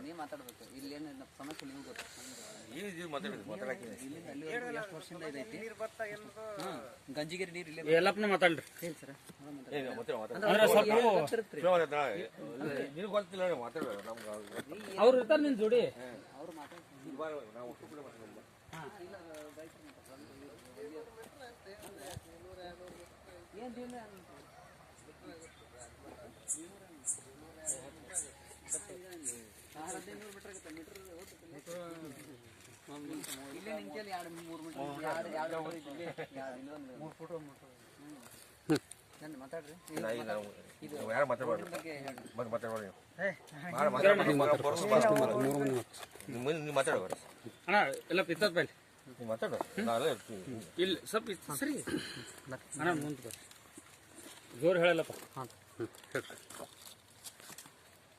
ನೀ ಮಾತಾಡ್ಬೇಕು. ಇಲ್ಲಿ ಏನು ಸಮಸ್ಯೆ ನಿಮ್ಗೆ ಗೊತ್ತು. ಮಾತಾಡಕ್ಕೆ. ಇಲ್ಲಿಂದ ಅಲ್ಲಿ ಎಷ್ಟು ವರ್ಷದಿಂದ ಇದೈತಿ? ಹಾ, ಗಂಜಿಗಿರಿ ನೀರು ಇಲ್ಲೇ ಎಲ್ಲಪ್ಪನ ಮಾತಾಡ್ರಿ. ಹೇಳಿ ಸರ್. ಅಂದ್ರೆ ಸ್ವಲ್ಪ? ನಿನಗ್ ಗೊತ್ತಿಲ್ಲ ನಮ್ಗೆ ಅವ್ರು ಇರ್ತಾರೆ ನಿನ್ ಜೋಡಿ. ಅವ್ರು ಮಾತಾಡ್ತಾರೆ. ನಾವು ಒಟ್ಟು ಏನು ಜೀವನ ಹದಿನೈದು ಮೀಟರ್ ಆಗುತ್ತೆ ಮೀಟರ್ ಇಲ್ಲೇ ನಿಂತಲ್ಲಿ ಎರಡು ಮೂರು ಮೀಟರ್ ಎರಡು ಎರಡು ಫೋಟೋ ಇದ್ದಿಲ್ಲಿ ಮೂರು ಫೋಟೋ ನಾನು ಮಾತಾಡ್ರಿ ನಾ ಈಗ ನಾವು- ನಾವು ಯಾರು ಮಾತಾಡ್ಬಾರ್ದು. ಬಗ್ಗೆ ಹೇಳ್ರಿ. ಮತ್ತೆ ಮಾತಾಡ್ಬೇಡ ನೀವು. ಬಾರ, ಮಾತಾಡ್ಬೇಡ, ಬಾರ, ಬರೋದು ಬಾರ. ನೀವು ಮುಂದೆ ನೀವು ಮಾತಾಡ್ಬೇಡ. ಅಣ್ಣ ಎಲ್ಲ ಪಿತ್ತದ ಪೈಲ್ ನೀವು ಮಾತಾಡು. ನಾ ಅಲ್ಲೇ ಇರ್ತೀನಿ.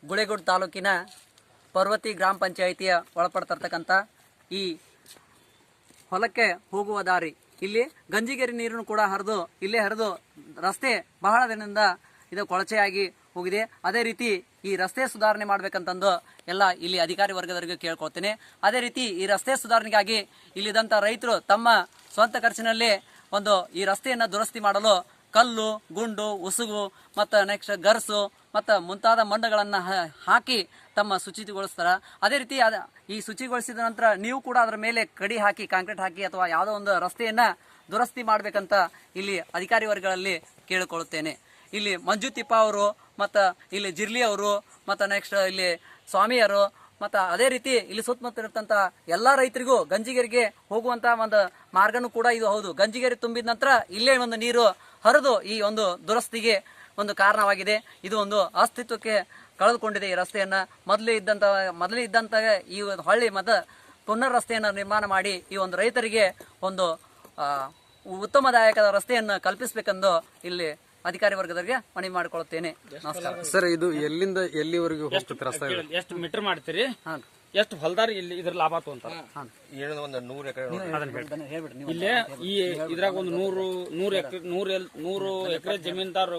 ಇಲ್ಲಿ ತಾಲೂಕಿನ ಪರ್ವತಿ ಗ್ರಾಮ ಪಂಚಾಯಿತಿಯ ಒಳಪಡ್ತಿರ್ತಕ್ಕಂಥ ಈ ಹೊಲಕ್ಕೆ ಹೋಗುವ ದಾರಿ. ಇಲ್ಲಿ ಗಂಜಿಗೇರಿ ನೀರನ್ನು ಕೂಡ ಹರಿದು, ಇಲ್ಲೇ ಹರಿದು ರಸ್ತೆ ಬಹಳ ದಿನದಿಂದ ಇದು ಕೊಳಚೆಯಾಗಿ ಹೋಗಿದೆ. ಅದೇ ರೀತಿ ಈ ರಸ್ತೆ ಸುಧಾರಣೆ ಮಾಡ್ಬೇಕಂತಂದು ಎಲ್ಲ ಇಲ್ಲಿ ಅಧಿಕಾರಿ ವರ್ಗದವರಿಗೆ ಕೇಳ್ಕೊಳ್ತೇನೆ. ಅದೇ ರೀತಿ ಈ ರಸ್ತೆ ಸುಧಾರಣೆಗಾಗಿ ಇಲ್ಲಿದ್ದಂಥ ರೈತರು ತಮ್ಮ ಸ್ವಂತ ಖರ್ಚಿನಲ್ಲಿ ಒಂದು ಈ ರಸ್ತೆಯನ್ನು ದುರಸ್ತಿ ಮಾಡಲು ಕಲ್ಲು, ಗುಂಡು, ಉಸುಗು, ಮತ್ತು ನೆಕ್ಸ್ಟ್ ಗರ್ಸು ಮತ್ತು ಮುಂತಾದ ಮಂಡಗಳನ್ನು ಹಾಕಿ ತಮ್ಮ ಶುಚಿಗೊಳಿಸ್ತಾರ. ಅದೇ ರೀತಿ ಅದ ಈ ಶುಚಿಗೊಳಿಸಿದ ನಂತರ ನೀವು ಕೂಡ ಅದರ ಮೇಲೆ ಕಡಿ ಹಾಕಿ, ಕಾಂಕ್ರೀಟ್ ಹಾಕಿ ಅಥವಾ ಯಾವುದೋ ಒಂದು ರಸ್ತೆಯನ್ನ ದುರಸ್ತಿ ಮಾಡಬೇಕಂತ ಇಲ್ಲಿ ಅಧಿಕಾರಿ ವರ್ಗಗಳಲ್ಲಿ ಕೇಳಿಕೊಳ್ಳುತ್ತೇನೆ. ಇಲ್ಲಿ ಮಂಜು ತಿಪ್ಪ ಅವರು ಮತ್ತು ಇಲ್ಲಿ ಜಿರ್ಲಿ ಅವರು ಮತ್ತು ನೆಕ್ಸ್ಟ್ ಇಲ್ಲಿ ಸ್ವಾಮಿಯರು ಮತ್ತು ಅದೇ ರೀತಿ ಇಲ್ಲಿ ಸುತ್ತಮುತ್ತ ಇರ್ತಂಥ ಎಲ್ಲ ರೈತರಿಗೂ ಗಂಜಿಗೆರೆಗೆ ಹೋಗುವಂತ ಒಂದು ಮಾರ್ಗನೂ ಕೂಡ ಇದು ಹೌದು. ಗಂಜಿಗೆರೆ ತುಂಬಿದ ನಂತರ ಇಲ್ಲೇ ಒಂದು ನೀರು ಹರಿದು ಈ ಒಂದು ದುರಸ್ತಿಗೆ ಒಂದು ಕಾರಣವಾಗಿದೆ. ಇದು ಒಂದು ಅಸ್ತಿತ್ವಕ್ಕೆ ಕಳೆದುಕೊಂಡಿದೆ ಈ ರಸ್ತೆಯನ್ನ. ಮೊದಲೇ ಇದ್ದಂತ ಮೊದಲೇ ಇದ್ದಂಥ ಈ ಒಂದು ಹಳ್ಳಿ ಮತ ಪುನರ್ ರಸ್ತೆಯನ್ನು ನಿರ್ಮಾಣ ಮಾಡಿ ಈ ಒಂದು ರೈತರಿಗೆ ಒಂದು ಆ, ಉತ್ತಮದಾಯಕದ ರಸ್ತೆಯನ್ನು ಕಲ್ಪಿಸಬೇಕೆಂದು ಇಲ್ಲಿ ಅಧಿಕಾರಿ ವರ್ಗದವರಿಗೆ ಮನವಿ ಮಾಡಿಕೊಳ್ಳುತ್ತೇನೆ. ನಮಸ್ಕಾರ. ಸರ್ ಇದು ಎಲ್ಲಿಂದ ಎಲ್ಲಿವರೆಗೂ ಎಷ್ಟು ಮೀಟರ್ ಮಾಡ್ತೀರಿ? ಹಾಂ. ಎಷ್ಟು ಹೊಲ್ದಾರ ಇಲ್ಲಿ ಇದ್ರ ಲಾಭ ಆತು ಅಂತ ಒಂದು ನೂರು ಎಕರೆ ಇಲ್ಲೇ ಈ ಇದ್ರಾಗ ಒಂದು ನೂರು ನೂರು ಎಕರೆ ನೂರ ನೂರು ಎಕರೆ ಜಮೀನ್ದಾರ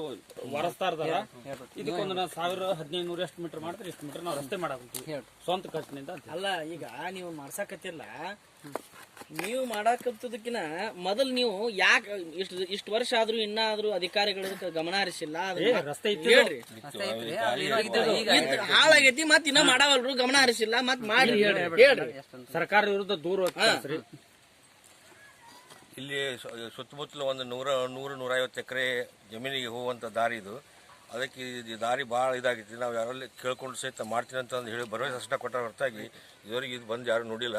ವರಸ್ತಾ ಇರ್ತಾರ ಇದಕ್ಕೊಂದು ನಾವು ಸಾವಿರ ಹದಿನೈದು ನೂರು ಎಷ್ಟು ಮೀಟರ್ ಮಾಡಿದ್ರೆ ಇಷ್ಟು ಮೀಟರ್ ನಾವು ರಸ್ತೆ ಮಾಡಿ ಸ್ವಂತ ಖರ್ಚಿನಿಂದ ಅಲ್ಲ ಈಗ ನೀವು ಮಾಡ್ಸಕತ್ತಿಲ್ಲ. ನೀವು ಮಾಡಾಕತ್ತದಕ್ಕಿನ ಮೊದಲ್ ನೀವು ಯಾಕೆ ಇಷ್ಟು ಇಷ್ಟು ವರ್ಷ ಆದ್ರೂ ಇನ್ನಾದ್ರೂ ಆದ್ರೂ ಇದಕ್ಕೆ ಗಮನ ಹರಿಸಿಲ್ಲ ರಸ್ತೆ ಹೇಳ್ರಿ. ಹಾಳಾಗೈತಿ ಮತ್ ಇನ್ನ ಮಾಡಾವಲ್ರು ಗಮನ ಹರಿಸಿಲ್ಲ ಮತ್ ಮಾಡ್ರಿ. ಹೇಳ್ರಿ ಸರ್ಕಾರ ವಿರುದ್ಧ ದೂರ ಹೋಗ್ತಾರೆ ಇಲ್ಲಿ ಸುತ್ತಮುತ್ತಲ ಸುತ್ತಮುತ್ತಲು ಒಂದು ನೂರ ನೂರು ನೂರೈವತ್ತು ಎಕರೆ ಜಮೀನಿಗೆ ಹೋಗುವಂತ ದಾರಿ ಇದು. ಅದಕ್ಕೆ ಈ ದಾರಿ ಭಾಳ ಇದಾಗಿತ್ತು. ನಾವು ಯಾರಲ್ಲಿ ಕೇಳ್ಕೊಂಡು ಸಹಿತ ಮಾಡ್ತೀನಿ ಅಂತ ಅಂದು ಹೇಳಿ ಭರವಸೆ ಅಷ್ಟ ಕೊಟ್ಟ ಹೊರತಾಗಿ ಇದುವರೆಗೆ ಇದು ಬಂದು ಯಾರು ನೋಡಿಲ್ಲ.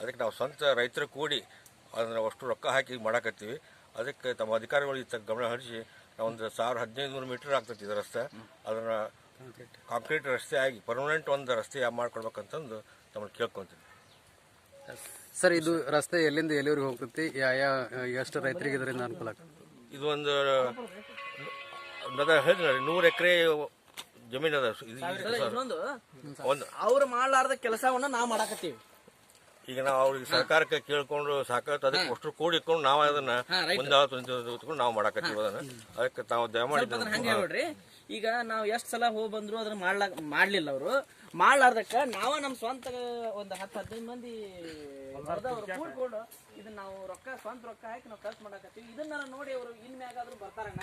ಅದಕ್ಕೆ ನಾವು ಸ್ವಂತ ರೈತರು ಕೂಡಿ ಅದನ್ನು ಅಷ್ಟು ರೊಕ್ಕ ಹಾಕಿ ಮಾಡಾಕತ್ತೀವಿ. ಅದಕ್ಕೆ ತಮ್ಮ ಅಧಿಕಾರಿಗಳು ಈ ಗಮನ ಹರಿಸಿ ನಾವು ಒಂದು ಸಾವಿರ ಹದಿನೈದು ನೂರು ಮೀಟರ್ ಆಗ್ತೈತಿ ಇದು ರಸ್ತೆ. ಅದನ್ನು ಕಾಂಕ್ರೀಟ್ ರಸ್ತೆ ಆಗಿ ಪರ್ಮನೆಂಟ್ ಒಂದು ರಸ್ತೆ ಮಾಡ್ಕೊಡ್ಬೇಕಂತಂದು ತಮ್ಮನ್ನು ಕೇಳ್ಕೊತೀನಿ ಸರ್ ಇದು ರಸ್ತೆ ಎಲ್ಲಿಂದ ಎಲ್ಲಿವರೆಗೆ ಹೋಗ್ತೈತಿ? ಯಾವ ಎಷ್ಟು ರೈತರಿಗೆ ಇದರಿಂದ ಅನುಕೂಲ ಆಗ್ತದೆ ಇದು ಒಂದು ನೂರು ಎಕರೆ ಜಮೀನ್ ಅದ. ಇನ್ನೊಂದು ಒಂದು. ಅವ್ರು ಮಾಡ್ಲಾರ್ದ ಕೆಲಸವನ್ನ ನಾವ್ ಮಾಡಾಕತ್ತೀವಿ. ಈಗ ನಾವು ಅವ್ರಿಗೆ ಸರ್ಕಾರಕ್ಕೆ ಕೇಳ್ಕೊಂಡು ಸಾಕಷ್ಟು ಅದಕ್ಕೆ ಅಷ್ಟು ಕೂಡಿ ಇಟ್ಕೊಂಡು ನಾವು ಅದನ್ನ ಮುಂದೆ ನಾವ್ ಮಾಡಾಕತ್ತೀವಿ ಅದನ್ನ. ಅದಕ್ಕೆ ತಾವು ದಯಮಾಡಿ ನೋಡ್ರಿ ಈಗ ನಾವ್ ಎಷ್ಟು ಸಲ ಹೋಗಿ ಬಂದ್ರು ಅದನ್ನ ಮಾಡ್ಲಾ ಮಾಡ್ಲಿಲ್ಲ ಅವರು. ಮಾಡ್ಲಾರ್ದಕ್ಕ ನಾವ ನಮ್ ಸ್ವಂತ ಒಂದ್ ಹತ್ತು ಹದಿನೈದು ಮಂದಿ ಕೂಡ್ಕೊಂಡು ಇದನ್ನ ನಾವು ರೊಕ್ಕ ಸ್ವಂತ ರೊಕ್ಕ ಹಾಕಿ ನಾವು ಖರ್ಚು ಮಾಡಾಕತ್ತೀವಿ. ಇದನ್ನ ನೋಡಿ ಅವರು ಇನ್ ಮ್ಯಾಗಾದ್ರೂ ಬರ್ತಾರಣ್ಣ